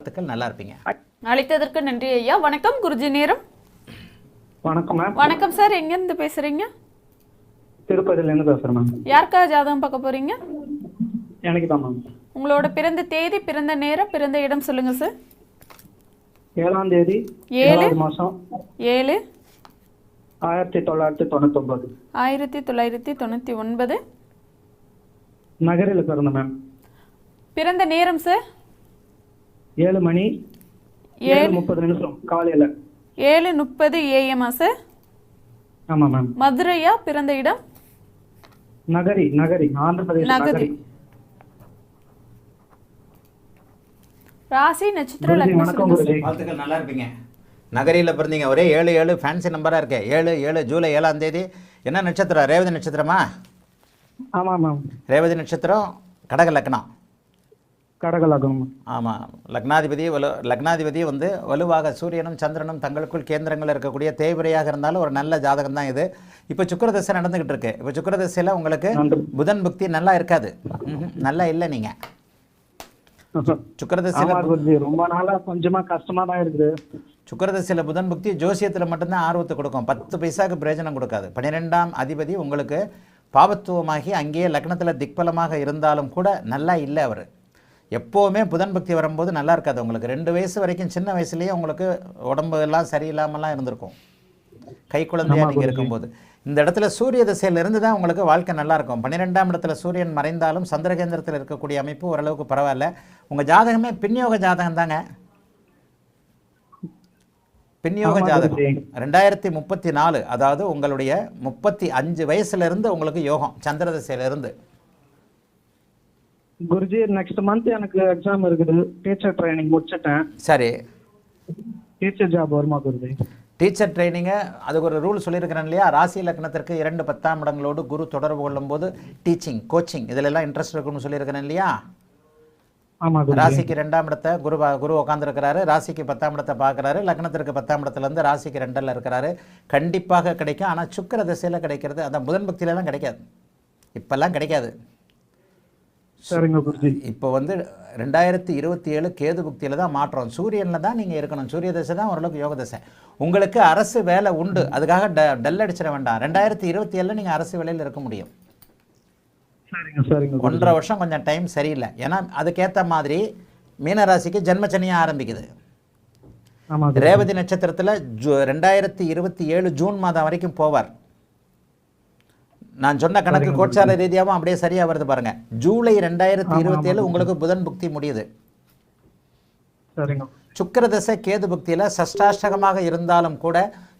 வாழ்த்துக்கள் நல்லா இருப்பீங்க. அழைத்ததற்கு நன்றி ஐயா. வணக்கம் குருஜி நேரம். வணக்கம் மேம். வணக்கம் சார். எங்கேருந்து பேசுறீங்க? திருப்பதியிலேருந்து பேசுகிறேன் மேம். யாருக்கா ஜாதகம் பார்க்க போறீங்க? எனக்கு தான் மேம். உங்களோட பிறந்த தேதி பிறந்த நேரம் பிறந்த இடம் சொல்லுங்க சார். ஏழாம் தேதி ஏழு? மாதம் ஏழு? ஆயிரத்தி தொள்ளாயிரத்தி தொண்ணூத்தொம்பது. ஆயிரத்தி தொள்ளாயிரத்தி தொண்ணூற்றி ஒன்பது நகரில் பிறந்த மேம். பிறந்த நேரம் சார்? ஏழு மணி ஏழு முப்பது நிமிஷம் காலையில். ஏழு முப்பது ஏஎம்ஆ சார்? ஆமாம் மேம் மதுரையா பிறந்த இடம்? நகரி நகரி ஆந்திர பிரதேஷ் நகரி. ராசி நட்சத்திர லக்னம் வாழ்த்துக்கள் நல்லா இருப்பீங்க. நகரியில் பிறந்தீங்க. ஒரே ஏழு ஏழு ஃபேன்சி நம்பராக இருக்கே. ஏழு ஏழு ஜூலை ஏழாம் தேதி. என்ன நட்சத்திரம்? ரேவதி நட்சத்திரமா? ஆமாம் மேம் ரேவதி நட்சத்திரம் கடக லக்னம். கடகலாகும். மேம் ஆமாம் லக்னாதிபதி வலு லக்னாதிபதி வந்து வலுவாக சூரியனும் சந்திரனும் தங்களுக்குள் கேந்திரங்கள் இருக்கக்கூடிய தேய்பிரையாக இருந்தாலும் ஒரு நல்ல ஜாதகம் தான் இது. இப்போ சுக்கிரதசை நடந்துக்கிட்டு இருக்கு. இப்போ சுக்கிரதசையில் உங்களுக்கு. புதன் புக்தி நல்லா இருக்காது. நல்லா இல்லை நீங்கள் சுக்கிரதசையில் ரொம்ப நாளா கொஞ்சமா கஷ்டமா தான் இருக்குது. சுக்கிரதசையில் புதன் புக்தி ஜோசியத்தில் மட்டும்தான் ஆர்வத்தை கொடுக்கும். பத்து பைசாக்கு பிரயோஜனம் கொடுக்காது. பன்னிரெண்டாம் அதிபதி உங்களுக்கு பாபத்துவமாகி அங்கேயே லக்னத்தில் திக்பலமாக இருந்தாலும் கூட நல்லா இல்லை அவர். எப்போவுமே புதன் பக்தி வரும்போது நல்லா இருக்காது. உங்களுக்கு ரெண்டு வயசு வரைக்கும் சின்ன வயசுலேயே உங்களுக்கு உடம்பு எல்லாம் சரியில்லாமலாம் இருந்திருக்கும். கை குழந்தையா ஆமா, நீங்கள். இருக்கும்போது. இந்த இடத்துல சூரிய திசையில இருந்து தான் உங்களுக்கு வாழ்க்கை நல்லா இருக்கும். பன்னிரெண்டாம் இடத்துல சூரியன் மறைந்தாலும் சந்திரகேந்திரத்தில் இருக்கக்கூடிய அமைப்பு ஓரளவுக்கு பரவாயில்ல. உங்கள் ஜாதகமே பின்யோக ஜாதகம் தாங்க. பின்யோக ஜாதகம். ரெண்டாயிரத்தி முப்பத்தி நாலு அதாவது உங்களுடைய முப்பத்தி அஞ்சு வயசுல இருந்து உங்களுக்கு யோகம் சந்திர திசையில இருந்து. குருஜி நெக்ஸ்ட் மந்த் எனக்கு எக்ஸாம் இருக்குது. டீச்சர் ட்ரைனிங் முடிச்சிட்டேன். சரி. டீச்சர் ஜாப் வருமா குருஜி? டீச்சர் ட்ரைனிங்கு அதுக்கு ஒரு ரூல் சொல்லியிருக்கிறேன் இல்லையா? ராசி லக்னத்திற்கு இரண்டு பத்தாம் இடங்களோடு குரு தொடர்பு கொள்ளும்போது டீச்சிங் கோச்சிங் இதில் எல்லாம் இன்ட்ரெஸ்ட் இருக்குன்னு சொல்லியிருக்கிறேன் இல்லையா? ராசிக்கு ரெண்டாம் இடத்தை குரு குரு உட்காந்துருக்கிறாரு ராசிக்கு பத்தாம் இடத்தை பார்க்குறாரு. லக்னத்திற்கு பத்தாம் இடத்துலேருந்து ராசிக்கு ரெண்டில் இருக்கிறாரு. கண்டிப்பாக கிடைக்கும். ஆனால் சுக்கிர திசையில் கிடைக்கிறது. அந்த புதன் பக்தியிலலாம் கிடைக்காது. இப்போல்லாம் கிடைக்காது. சரிங்க குருஜி இப்போ வந்து ரெண்டாயிரத்தி இருபத்தி ஏழு கேது புக்தியில் தான் மாற்றம். சூரியனில் தான் நீங்கள் இருக்கணும். சூரிய தசை தான் ஓரளவுக்கு யோக தசை. உங்களுக்கு அரசு வேலை உண்டு. அதுக்காக ட டல் அடிச்சிட வேண்டாம். ரெண்டாயிரத்தி இருபத்தி ஏழில் நீங்கள் அரசு வேலையில் இருக்க முடியும். ஒன்றரை வருஷம் கொஞ்சம் டைம் சரியில்லை. ஏன்னா அதுக்கேற்ற மாதிரி மீனராசிக்கு ஜென்மச்சனியாக ஆரம்பிக்குது. ரேவதி நட்சத்திரத்தில் ஜூ ரெண்டாயிரத்தி இருபத்தி ஏழு ஜூன் மாதம் வரைக்கும் போவார். நான் சொன்ன கணக்கு கோச்சார ரீதியாகவும் அப்படியே சரியா வருது பாருங்க. ஜூலை ரெண்டாயிரத்தி இருபத்தி ஏழு. உங்களுக்கு புதன் புக்தி முடியுது. சுக்கிரதசை கேது புக்தியில் சஷ்டாஷ்டகமாக இருந்தாலும் கூட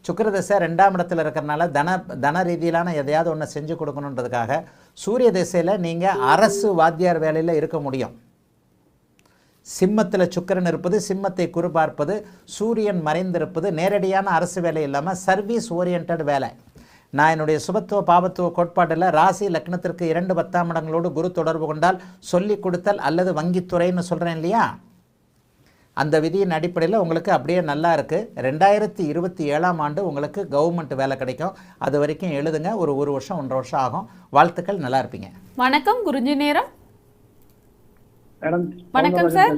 சுக்கிரதசை ரெண்டாம் இடத்துல இருக்கிறனால தன தன ரீதியிலான எதையாவது ஒன்று செஞ்சு கொடுக்கணுன்றதுக்காக சூரிய திசையில் நீங்கள் அரசு வாத்தியார் வேலையில் இருக்க முடியும். சிம்மத்தில் சுக்கிரன் இருப்பது சிம்மத்தை குறு பார்ப்பது சூரியன் மறைந்திருப்பது நேரடியான அரசு வேலை இல்லாமல் சர்வீஸ் ஓரியன்ட் வேலை. நான் என்னுடைய சுபத்துவ பாபத்துவ கோட்பாட்டில் ராசி லக்னத்திற்கு இரண்டு பத்தாம் இடங்களோடு குரு தொடர்பு கொண்டால் சொல்லிக் கொடுத்தல் அல்லது வங்கித்துறைன்னு சொல்கிறேன் இல்லையா? அந்த விதியின் அடிப்படையில் உங்களுக்கு அப்படியே நல்லா இருக்குது ரெண்டாயிரத்தி இருபத்தி ஏழாம் ஆண்டு உங்களுக்கு கவர்மெண்ட் வேலை கிடைக்கும். அது வரைக்கும் எழுதுங்க. ஒரு ஒரு வருஷம் ஒன்றரை வருஷம் ஆகும். வாழ்த்துக்கள். நல்லா இருப்பீங்க. வணக்கம். குருஜி நேரம். மேடம் வணக்கம் சார்.